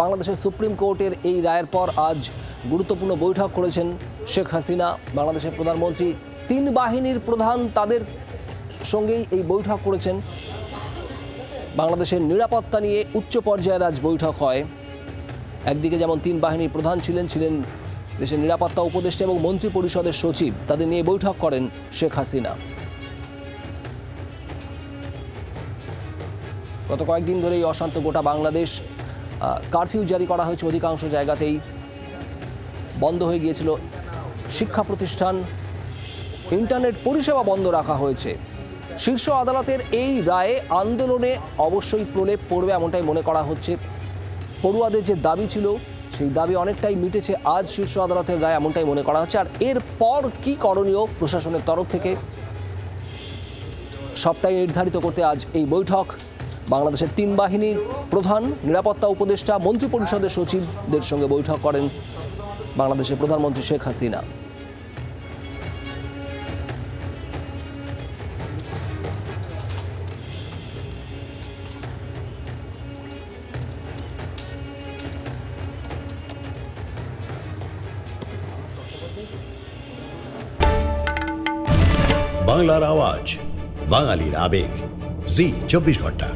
বাংলাদেশের সুপ্রিম কোর্টের এই রায়ের পর আজ গুরুত্বপূর্ণ বৈঠক করেছেন শেখ হাসিনা। বাংলাদেশের প্রধানমন্ত্রী তিন বাহিনীর প্রধান তাদের সঙ্গেই এই বৈঠক করেছেন। বাংলাদেশের নিরাপত্তা নিয়ে উচ্চ পর্যায়ের আজ বৈঠক হয়। একদিকে যেমন তিন বাহিনীর প্রধান ছিলেন ছিলেন দেশের নিরাপত্তা উপদেষ্টা এবং মন্ত্রী পরিষদের সচিব। তাদের নিয়ে বৈঠক করেন শেখ হাসিনা। গত কয়েকদিন ধরে এই অশান্ত গোটা বাংলাদেশ কারফিউ জারি করা হয়েছে অধিকাংশ জায়গাতেই। বন্ধ হয়ে গিয়েছিল শিক্ষা প্রতিষ্ঠান। ইন্টারনেট পরিষেবা বন্ধ রাখা হয়েছে। শীর্ষ আদালতের এই রায়ে আন্দোলনে অবশ্যই প্রলেপ পড়বে এমনটাই মনে করা হচ্ছে। পড়ুয়াদের যে দাবি ছিল, সেই দাবি অনেকটাই মিটেছে আজ শীর্ষ আদালতের রায় এমনটাই মনে করা হচ্ছে। আর এরপর কি করণীয় প্রশাসনের তরফ থেকে, সবটাই নির্ধারিত করতে আজ এই বৈঠক। বাংলাদেশের তিন বাহিনীর প্রধান নিরাপত্তা উপদেষ্টা মন্ত্রী পরিষদের সচিবদের সঙ্গে বৈঠক করেন বাংলাদেশের প্রধানমন্ত্রী শেখ হাসিনা। বাংলার আওয়াজ, বাঙালির আবেগ। জি, চব্বিশ ঘণ্টা।